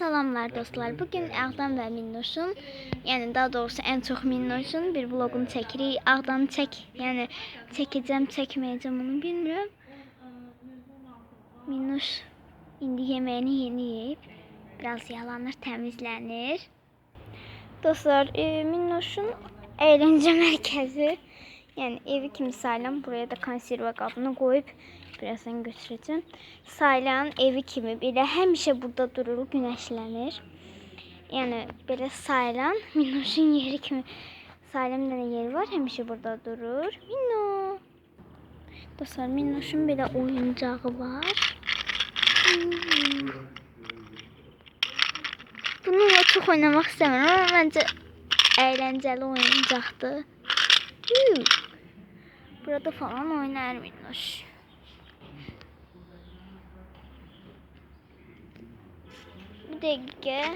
Salamlar dostlar. Bugün Ağdam və Minnoşun, yəni daha doğrusu ən çox Minnoşun bir vloqunu çəkirik. Ağdanı çək, yəni çəkəcəm, çəkməyəcəm onu bilmirəm. Minnoş indi yeməyini yeni yeyib. Biraz yalanır, təmizlənir. Dostlar, e, Minnoşun əyləncə mərkəzi, yəni evi kimi sayılan buraya da konserva qabını qoyub birazdan götürəcəm. Sayılan evi kimi belə həmişə burada durur, günəşlənir. Yəni belə sayılan Minnoşun yeri kimi bir dənə yeri var, həmişə burada durur. Minno. Dostlar, Minnoşun belə oyuncağı var. Hmm. Bununla çox oynamaq istəmirəm, amma məncə əyləncəli oyuncaqdır. Burada falan oynar Minnoş. Bir dakika.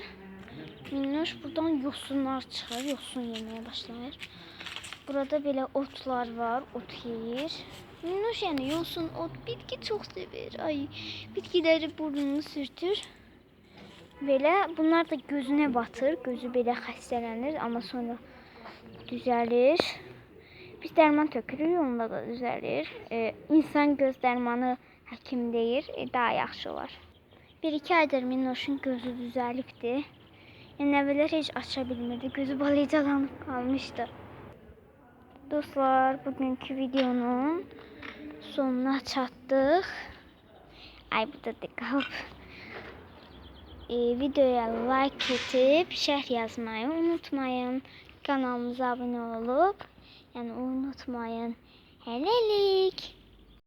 Minnoş buradan yosunlar çıxır, yosun yemeye başlayır. Burada belə otlar var, ot yeyir. Minnoş yəni yosun, ot, bitki çox sevir. Ay, bitkiləri burnunu sürtür. Belə bunlar da gözünə batır, gözü belə xəstələnir, amma sonra düzəlir. Biz dərman tökürük, onda da düzəlir. E, insan göz dərmanı həkim deyir, e, daha yaxşı olar. Bir iki aydır Minnoş'un gözü düzəlibdi. Yəni əvvəllər heç aça bilmirdi. Gözü balacalanıb qalmışdı. Dostlar, bugünkü videonun sonuna çatdıq. Ay bu da qalıb. E, videoya like edib, şərh yazmayı unutmayın. Kanalımıza abunə olub, yəni unutmayın. Hələlik.